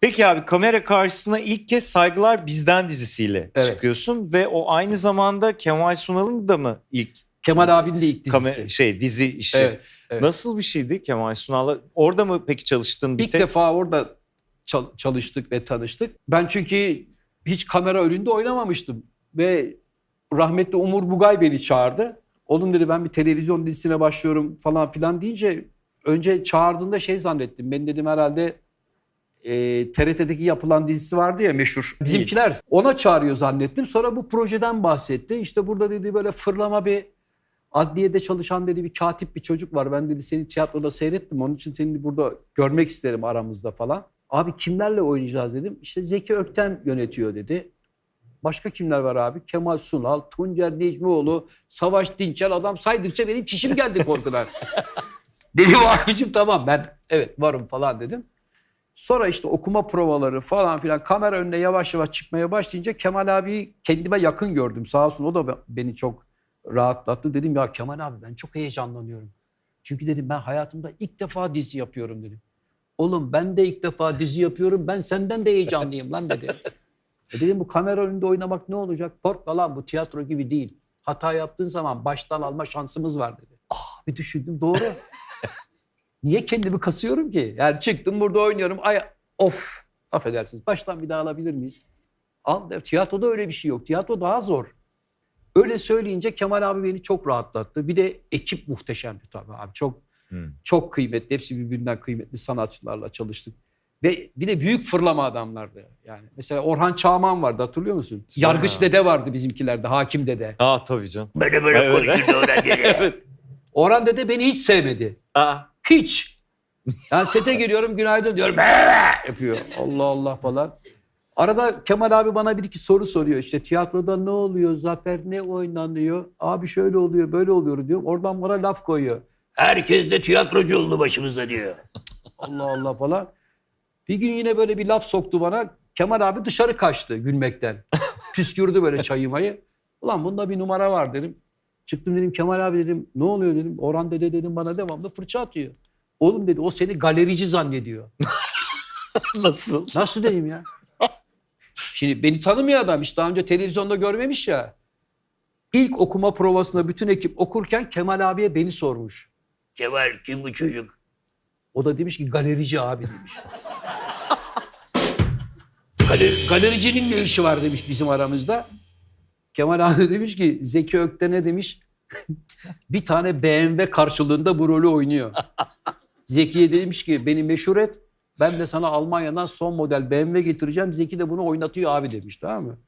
Peki abi kamera karşısına ilk kez Saygılar Bizden dizisiyle Evet. çıkıyorsun ve o aynı zamanda Kemal Sunal'ın da mı ilk Kemal abinin de ilk dizisi. kame- şey dizi işi? Evet, evet. Nasıl bir şeydi Kemal Sunal'la? Orada mı peki çalıştın bir İlk tek? defa orada çal- çalıştık ve tanıştık. Ben çünkü hiç kamera önünde oynamamıştım. Ve rahmetli Umur Bugay beni çağırdı. Oğlum dedi ben bir televizyon dizisine başlıyorum falan filan deyince önce çağırdığında şey zannettim. Ben dedim herhalde e, TRT'deki yapılan dizisi vardı ya meşhur. Bizimkiler ona çağırıyor zannettim. Sonra bu projeden bahsetti. İşte burada dedi böyle fırlama bir adliyede çalışan dedi bir katip bir çocuk var. Ben dedi seni tiyatroda seyrettim. Onun için seni burada görmek isterim aramızda falan. Abi kimlerle oynayacağız dedim. İşte Zeki Ökten yönetiyor dedi. Başka kimler var abi? Kemal Sunal, Tuncer Necmioğlu, Savaş Dinçer adam saydıkça benim çişim geldi korkudan. dedim abicim tamam ben evet varım falan dedim. Sonra işte okuma provaları falan filan kamera önüne yavaş yavaş çıkmaya başlayınca Kemal abi kendime yakın gördüm. Sağ olsun o da be- beni çok rahatlattı. Dedim ya Kemal abi ben çok heyecanlanıyorum. Çünkü dedim ben hayatımda ilk defa dizi yapıyorum dedim. Oğlum ben de ilk defa dizi yapıyorum. Ben senden de heyecanlıyım lan dedi. E dedim bu kamera önünde oynamak ne olacak? Korkma lan bu tiyatro gibi değil. Hata yaptığın zaman baştan alma şansımız var dedi. Ah bir düşündüm doğru. Niye kendimi kasıyorum ki? Yani çıktım burada oynuyorum. Ay of affedersiniz. Baştan bir daha alabilir miyiz? Al, tiyatroda öyle bir şey yok. Tiyatro daha zor. Öyle söyleyince Kemal abi beni çok rahatlattı. Bir de ekip muhteşemdi tabii abi. Çok Hmm. çok kıymetli. Hepsi birbirinden kıymetli sanatçılarla çalıştık. Ve bir de büyük fırlama adamlardı. Yani mesela Orhan Çağman vardı hatırlıyor musun? Yargıç dede vardı bizimkilerde, hakim dede. Aa tabii canım. Böyle böyle Evet. konuşurdu Orhan Dede. Orhan dede beni hiç sevmedi. Aa, Hiç. Yani sete giriyorum günaydın diyorum. Yapıyor. Allah Allah falan. Arada Kemal abi bana bir iki soru soruyor. İşte tiyatroda ne oluyor? Zafer ne oynanıyor? Abi şöyle oluyor, böyle oluyor diyor. Oradan bana laf koyuyor. Herkes de tiyatrocu oldu başımızda diyor. Allah Allah falan. Bir gün yine böyle bir laf soktu bana. Kemal abi dışarı kaçtı gülmekten. Püskürdü böyle çayımayı. Ulan bunda bir numara var dedim. Çıktım dedim Kemal abi dedim ne oluyor dedim. Orhan dede dedim bana devamlı fırça atıyor. Oğlum dedi o seni galerici zannediyor. nasıl? Nasıl dedim ya? Şimdi beni tanımıyor adam hiç daha önce televizyonda görmemiş ya. İlk okuma provasında bütün ekip okurken Kemal abiye beni sormuş. Kemal kim bu çocuk? O da demiş ki galerici abi demiş. Galer, galericinin ne işi var demiş bizim aramızda. Kemal abi demiş ki Zeki Ökten'e demiş bir tane BMW karşılığında bu rolü oynuyor. Zeki'ye demiş ki beni meşhur et. Ben de sana Almanya'dan son model BMW getireceğim. Zeki de bunu oynatıyor abi demiş tamam mı?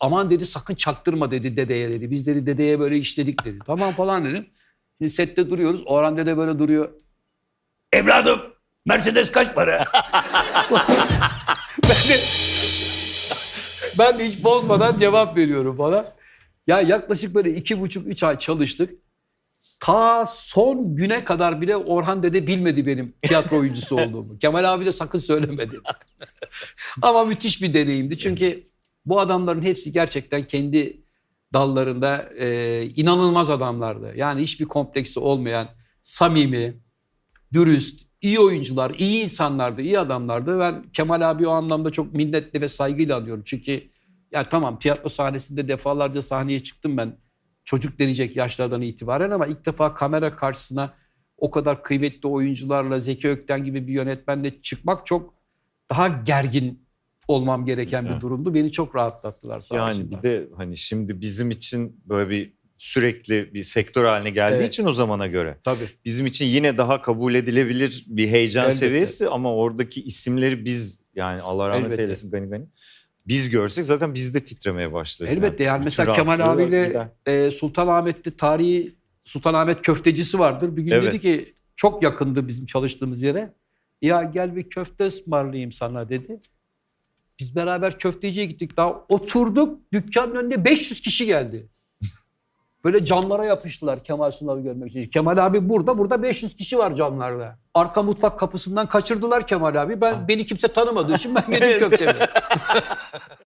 Aman dedi sakın çaktırma dedi dedeye dedi. Biz dedi dedeye böyle işledik dedi. Tamam falan dedim. Şimdi sette duruyoruz. Orhan dede böyle duruyor. Evladım Mercedes kaç para? ben de ben de hiç bozmadan cevap veriyorum bana. Ya yaklaşık böyle iki buçuk üç ay çalıştık. Ta son güne kadar bile Orhan Dede bilmedi benim tiyatro oyuncusu olduğumu. Kemal abi de sakın söylemedi. Ama müthiş bir deneyimdi. Çünkü bu adamların hepsi gerçekten kendi dallarında e, inanılmaz adamlardı. Yani hiçbir kompleksi olmayan, samimi, dürüst, iyi oyuncular, iyi insanlardı, iyi adamlardı. Ben Kemal abi o anlamda çok minnetle ve saygıyla anıyorum. Çünkü ya tamam tiyatro sahnesinde defalarca sahneye çıktım ben. Çocuk denecek yaşlardan itibaren ama ilk defa kamera karşısına o kadar kıymetli oyuncularla Zeki Ökten gibi bir yönetmenle çıkmak çok daha gergin olmam gereken bir durumdu. Beni çok rahatlattılar sağ Yani olsunlar. bir de hani şimdi bizim için böyle bir sürekli bir sektör haline geldiği Evet. için o zamana göre. Tabii. Bizim için yine daha kabul edilebilir bir heyecan Elbette. seviyesi ama oradaki isimleri biz yani Allah rahmet Elbette. eylesin gani gani. Biz görsek zaten biz de titremeye başlarız. Elbette yani Bütün mesela Kemal abiyle e, Sultanahmet'te tarihi Sultanahmet köftecisi vardır. Bir gün Evet. dedi ki çok yakındı bizim çalıştığımız yere. Ya gel bir köfte ısmarlayayım sana dedi. Biz beraber köfteciye gittik. Daha oturduk dükkanın önüne 500 kişi geldi. Böyle camlara yapıştılar Kemal Sunal'ı görmek için. Kemal abi burada, burada 500 kişi var camlarda. Arka mutfak kapısından kaçırdılar Kemal abi. Ben beni kimse tanımadığı için ben yedim köftemi.